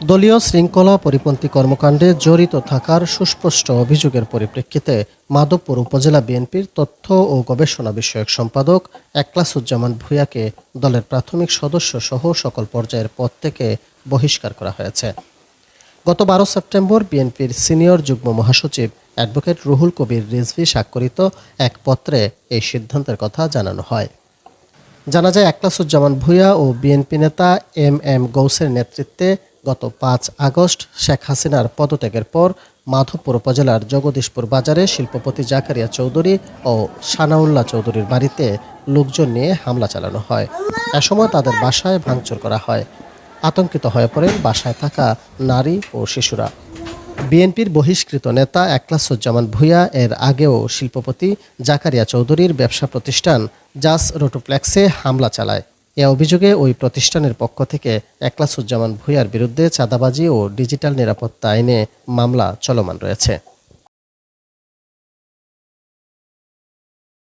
দলীয় শৃঙ্খলা পরিপন্থী কর্মকাণ্ডে জড়িত থাকার সুস্পষ্ট অভিযোগের পরিপ্রেক্ষিতে মাধবপুর উপজেলা বিএনপির তথ্য ও গবেষণা বিষয়ক সম্পাদক একলাসুজ্জামান ভূঁইয়াকে দলের প্রাথমিক সদস্য সহ সকল পর্যায়ের পদ থেকে বহিষ্কার করা হয়েছে। গত বারো সেপ্টেম্বর বিএনপির সিনিয়র যুগ্ম মহাসচিব অ্যাডভোকেট রুহুল কবির রিজভি স্বাক্ষরিত এক পত্রে এই সিদ্ধান্তের কথা জানানো হয়। জানা যায়, একলাসুজ্জামান ভূঁইয়া ও বিএনপি নেতা এম এম গৌসের নেতৃত্বে গত পাঁচ আগস্ট শেখ হাসিনার পদত্যাগের পর মাধবপুর উপজেলার জগদীশপুর বাজারে শিল্পপতি জাকারিয়া চৌধুরী ও সানাউল্লাহ চৌধুরীর বাড়িতে লোকজন নিয়ে হামলা চালানো হয়। এ সময় তাদের বাসায় ভাঙচুর করা হয়। আতঙ্কিত হয়ে পড়েন বাসায় থাকা নারী ও শিশুরা। বিএনপির বহিষ্কৃত নেতা একলাসুজ্জামান ভূঁইয়া এর আগেও শিল্পপতি জাকারিয়া চৌধুরীর ব্যবসা প্রতিষ্ঠান জাস রোটোপ্লেক্সে হামলা চালায়। এ অভিযোগে ওই প্রতিষ্ঠানের পক্ষ থেকে একলাসুজ্জামান ভূঁইয়ার বিরুদ্ধে চাঁদাবাজি ও ডিজিটাল নিরাপত্তা আইনে মামলা চলমান রয়েছে।